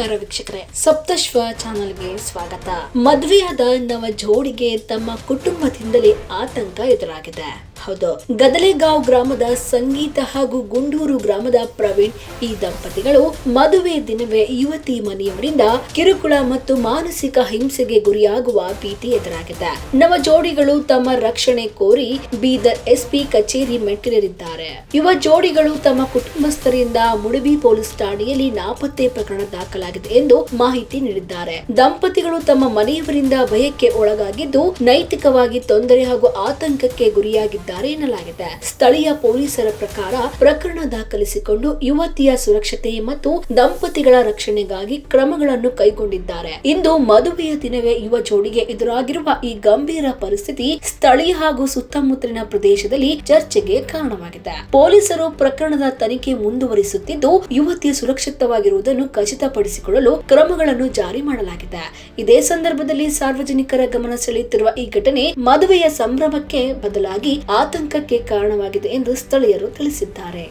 ವೀಕ್ಷಕರೇ. ಸಪ್ತಶ್ವ ಚಾನಲ್ಗೆ ಸ್ವಾಗತ. ಮದುವೆಯಾದ ನವ ಜೋಡಿಗೆ ತಮ್ಮ ಕುಟುಂಬದಿಂದಲೇ ಆತಂಕ ಎದುರಾಗಿದೆ. ಹೌದು. ಗದಲೆಗಾಂವ್ ಗ್ರಾಮದ ಸಂಗೀತ ಹಾಗೂ ಗುಂಡೂರು ಗ್ರಾಮದ ಪ್ರವೀಣ್, ಈ ದಂಪತಿಗಳು ಮದುವೆ ದಿನವೇ ಯುವತಿ ಮನೆಯವರಿಂದ ಕಿರುಕುಳ ಮತ್ತು ಮಾನಸಿಕ ಹಿಂಸೆಗೆ ಗುರಿಯಾಗುವ ಭೀತಿ ಎದುರಾಗಿದೆ. ನವ ಜೋಡಿಗಳು ತಮ್ಮ ರಕ್ಷಣೆ ಕೋರಿ ಬೀದರ್ ಎಸ್ಪಿ ಕಚೇರಿ ಮೆಟ್ಟಿಲೇರಿದ್ದಾರೆ. ಯುವ ಜೋಡಿಗಳು ತಮ್ಮ ಕುಟುಂಬಸ್ಥರಿಂದ ಮುಡುಬಿ ಪೊಲೀಸ್ ಠಾಣೆಯಲ್ಲಿ ನಾಪತ್ತೆ ಪ್ರಕರಣ ದಾಖಲಾಗಿದೆ ಎಂದು ಮಾಹಿತಿ ನೀಡಿದ್ದಾರೆ. ದಂಪತಿಗಳು ತಮ್ಮ ಮನೆಯವರಿಂದ ಭಯಕ್ಕೆ ಒಳಗಾಗಿದ್ದು, ನೈತಿಕವಾಗಿ ತೊಂದರೆ ಹಾಗೂ ಆತಂಕಕ್ಕೆ ಗುರಿಯಾಗಿದ್ದಾರೆ. ಎನ್ನಲಾಗಿದೆ. ಸ್ಥಳೀಯ ಪೊಲೀಸರ ಪ್ರಕಾರ ಪ್ರಕರಣ ದಾಖಲಿಸಿಕೊಂಡು ಯುವತಿಯ ಸುರಕ್ಷತೆ ಮತ್ತು ದಂಪತಿಗಳ ರಕ್ಷಣೆಗಾಗಿ ಕ್ರಮಗಳನ್ನು ಕೈಗೊಂಡಿದ್ದಾರೆ. ಇಂದು ಮದುವೆಯ ದಿನವೇ ಯುವ ಜೋಡಿಗೆ ಎದುರಾಗಿರುವ ಈ ಗಂಭೀರ ಪರಿಸ್ಥಿತಿ ಸ್ಥಳೀಯ ಹಾಗೂ ಸುತ್ತಮುತ್ತಲಿನ ಪ್ರದೇಶದಲ್ಲಿ ಚರ್ಚೆಗೆ ಕಾರಣವಾಗಿದೆ. ಪೊಲೀಸರು ಪ್ರಕರಣದ ತನಿಖೆ ಮುಂದುವರಿಸುತ್ತಿದ್ದು ಯುವತಿ ಸುರಕ್ಷಿತವಾಗಿರುವುದನ್ನು ಖಚಿತಪಡಿಸಿಕೊಳ್ಳಲು ಕ್ರಮಗಳನ್ನು ಜಾರಿ ಮಾಡಲಾಗಿದೆ. ಇದೇ ಸಂದರ್ಭದಲ್ಲಿ ಸಾರ್ವಜನಿಕರ ಗಮನ ಸೆಳೆಯುತ್ತಿರುವ ಈ ಘಟನೆ ಮದುವೆಯ ಸಂಭ್ರಮಕ್ಕೆ ಬದಲಾಗಿ ಆತಂಕಕ್ಕೆ ಕಾರಣವಾಗಿದೆ ಎಂದು ಸ್ಥಳೀಯರು ತಿಳಿಸಿದ್ದಾರೆ.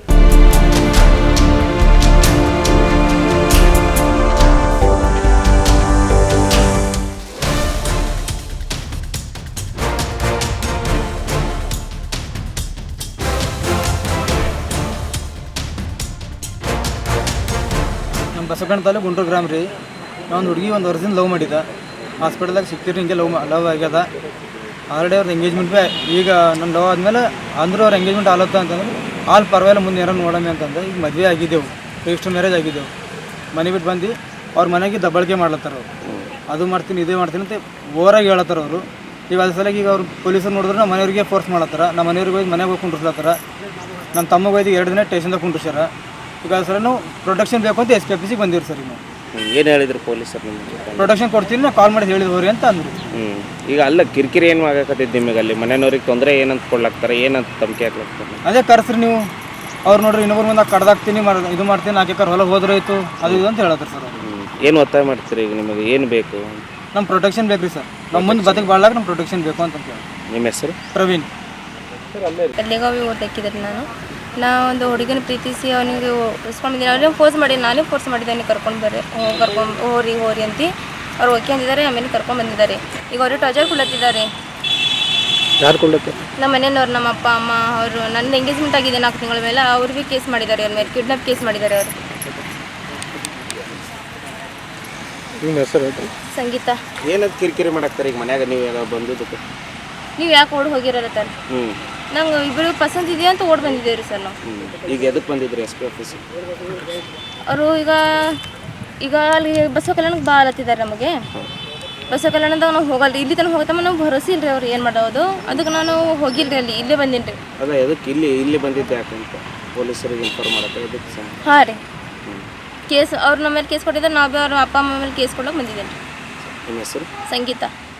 ನಮ್ಮ ಬಸವಕಣ್ಣ ತಾಲೂಕು ಗುಂಟೂರು ಗ್ರಾಮ ರೀ. ಒಂದು ಹುಡುಗಿ, ಒಂದು ವರ್ಷದಿಂದ ಲವ್ ಮಾಡಿದ್ದ ಹಾಸ್ಪಿಟಲ್ದಾಗ ಸಿಕ್ತಿರಿ ಹಿಂಗೆ ಲವ್ ಲವ್ ಆಗ್ಯದ. ಆಲ್ರೆಡಿ ಅವ್ರದ್ದು ಎಂಗೇಜ್ಮೆಂಟ್ ಬೇ, ಈಗ ನನ್ನ ಲವ್ ಆದಮೇಲೆ ಅಂದ್ರೆ ಅವ್ರ ಎಂಗೇಜ್ಮೆಂಟ್ ಆಲತ್ತ ಅಂತಂದ್ರೆ, ಆಲ್ ಪರವಾಗಿಲ್ಲ ಮುಂದೆ ಏನೋ ನೋಡಮ್ಮೆ ಅಂತಂದ್ರೆ ಈಗ ಮದುವೆ ಆಗಿದ್ದೆವು ರಿಜಿಸ್ಟರ್ ಮ್ಯಾರೇಜ್ ಆಗಿದ್ದೆವು. ಮನೆ ಬಿಟ್ಟು ಬಂದು ಅವ್ರ ಮನೆಗೆ ದಬ್ಬಳಿಕೆ ಮಾಡ್ಲತ್ತಾರ ಅವರು. ಅದು ಮಾಡ್ತೀನಿ, ಇದೇ ಮಾಡ್ತೀನಿ ಅಂತ ಓರಾಗಿ ಹೇಳತ್ತಾರ ಅವರು. ಈಗ ಅದ್ರ ಸಲಗಿ ಈಗ ಅವ್ರು ಪೊಲೀಸರು ನೋಡಿದ್ರೆ ನಮ್ಮ ಮನೆಯವ್ರಿಗೆ ಫೋರ್ಸ್ ಮಾಡತ್ತಾರ ನಮ್ಮ ಮನೆಯವ್ರಿಗೆ ಹೋಗಿ ಮನೆಗೆ ಹೋಗಿ ಕುಂಡ್ರಸ್ಲತ್ತಾರ. ನಮ್ಮ ತಮ್ಮಗೆ ಹೋಯ್ತು ಎರಡು ದಿನ ಟೇಷನ್ದಾಗ ಕುಂಡ್ರಿಸ್ಯಾರ. ಈಗ ಅದ್ರ ಸಲ ನಾವು ಪ್ರೊಟೆಕ್ಷನ್ ಬೇಕು ಅಂತ ಎಸ್ ಪಿ ಸಿಗೆ ಬಂದಿರು ಸರ್ ಈಗ ನಾವು. ಏನು ಹೇಳಿದ್ರು ಪೊಲೀಸರು ನಿಮಗೆ? ಪ್ರೊಟೆಕ್ಷನ್ ಕೊಡ್ತೀನಿ ನಾವು ಕಾಲ್ ಮಾಡಿ ಹೇಳಿದ್ ಹೋರಿ ಅಂತ ಅಂದ್ರು. ಹ್ಞೂ ಈಗ ಅಲ್ಲ ಕಿರಿಕಿರಿ ಏನು ಆಗಕತ್ತಿದ್ದು ನಿಮಗೆ ಅಲ್ಲಿ? ಮನೆಯವ್ರಿಗೆ ತೊಂದರೆ ಏನಂತ ಕೊಡ್ಲಾಕ್ತಾರೆ ಏನಂತ ಧಮಕಿ ಹಾಕ್ಲಾಕ್ತಾರೆ ಅದೇ ಕರ್ಸ್ರಿ ನೀವು. ಅವ್ರು ನೋಡ್ರಿ ಇನ್ನೊಬ್ರ ಮುಂದೆ ಕಡ್ದಾಕ್ತೀನಿ ಮಾಡ್ ಇದು ಮಾಡ್ತೀನಿ ನಾಲ್ಕು ಎಕರೆ ಹೊಲ ಹೋದ್ರಾಯ್ತು ಅದು ಇದು ಅಂತ ಹೇಳತ್ತಾರೆ ಸರ್ ಅವ್ರು. ಏನು ಒತ್ತಾಯ ಮಾಡ್ತೀರಿ ಈಗ ನಿಮಗೆ? ಏನು ಬೇಕು? ನಮ್ಮ ಪ್ರೊಟೆಕ್ಷನ್ ಬೇಕು ರೀ ಸರ್. ನಮ್ಮ ಮುಂದೆ ಬದುಕು ಬಾಳ್ದಾಗ ನಮ್ಮ ಪ್ರೊಟೆಕ್ಷನ್ ಬೇಕು ಅಂತ ಹೇಳಿ ನಿಮ್ಮ ಹೆಸರು? ಪ್ರವೀಣ್. ಹೋಗಿ ಓದಕ್ಕಿದ್ರೆ ನಾನು. ನಾ ಒಂದು ಹುಡುಗಿನ ಪ್ರೀತಿಸಿ ಅವನಿಗೆ ಬಂದಿದ್ದೀನಿ ಅವ್ರಿಗೆ ಫೋರ್ಸ್ ಮಾಡಿ ನಾನೇ ಫೋರ್ಸ್ ಮಾಡಿದ್ದೇನೆ ಕರ್ಕೊಂಡು ಬರ್ರಿ ಕರ್ಕೊಂಡು ಹೋರಿ ಹೋರಿ ಅಂತ. ಅವ್ರು ಓಕೆ ಅಂದಿದ್ದಾರೆ ಆಮೇಲೆ ಕರ್ಕೊಂಡು ಬಂದಿದ್ದಾರೆ. ಈಗ ಅವರು ಟಾರ್ಚರ್ ಕೊಡ್ಲತ್ತಿದ್ದಾರೆ ಯಾರು ಕೊಳ್ಳಕ್ಕೆ ನಮ್ಮ ಮನೆಯವ್ರು ನಮ್ಮ ಅಪ್ಪ ಅಮ್ಮ ಅವರು ನನ್ನ ಎಂಗೇಜ್ಮೆಂಟ್ ಆಗಿದೆ ನಾಲ್ಕು ತಿಂಗಳ ಮೇಲೆ ಅವ್ರು ಭೀ ಕೇಸ್ ಮಾಡಿದ್ದಾರೆ ಅವ್ರ ಮೇಲೆ ಕಿಡ್ನಾಪ್ ಕೇಸ್ ಮಾಡಿದ್ದಾರೆ ಅವರು. ನಿಮ್ಮ ಹೆಸರು ಸಂಗೀತ. ಏನಂತ ಕಿರಿಕಿರಿ ಮಾಡಾಕ್ತಾರೆ ಈಗ ಮನ್ಯಾಗ ನೀವು ಬಂದಿದ್ದಕ್ಕೆ? ನೀವು ಯಾಕೆ ಓಡಿ ತಾನೆ? ಹ್ಞೂ ನಂಗೆ ಇಬ್ಬರು ಪಸಂದ್ ಇದೆಯಾ ಅಂತ ಓಡಿ ಬಂದಿದ್ದೇವೆ ರೀ ಸರ್ ನಾವು. ಈಗ ಎದಕ್ಕೆ ಬಂದಿದ್ರಿ ಎಸ್ ಪಿ ಆಫೀಸ್? ಅವರು ಈಗ ಈಗ ಅಲ್ಲಿ ಬಸವ ಕಲ್ಯಾಣಕ್ಕೆ ಭಾಳ ಹತ್ತಿದ್ದಾರೆ ನಮಗೆ. ಬಸವ ಕಲ್ಯಾಣದಾಗ ನಾವು ಹೋಗಲ್ಲ ಇಲ್ಲಿ ತನಕ ಹೋಗತ್ತಮ್ಮ ನಾವು ಭರೋಸೆ ಇಲ್ರಿ ಅವ್ರು ಏನು ಮಾಡೋದು. ಅದಕ್ಕೆ ನಾನು ಹೋಗಿಲ್ರಿ ಅಲ್ಲಿ ಇಲ್ಲೇ ಬಂದೀನಿ ರೀ. ಅದ ಎದಕ್ಕೆ ಇಲ್ಲಿ ಇಲ್ಲಿ ಬಂದಿದ್ದೆ ಯಾಕಂತ ಪೊಲೀಸರಿಗೆ ಇನ್ಫಾರ್ಮ್ ಮಾಡಕ್ಕೆ ಎದಕ್ಕೆ ಸಮ ಹಾಂ ರೀ. ಕೇಸ್ ಅವ್ರು ನಮ್ಮ ಮೇಲೆ ಕೇಸ್ ಕೊಟ್ಟಿದ್ದಾರೆ ನಾವು ಭೀ ಅವ್ರ ಅಪ್ಪ ಅಮ್ಮ ಮೇಲೆ ಕೇಸ್ ಕೊಡೋಕೆ ಬಂದಿದ್ದೇನೆ ನಿಮ್ಮ ಹೆಸರು? ಸಂಗೀತ.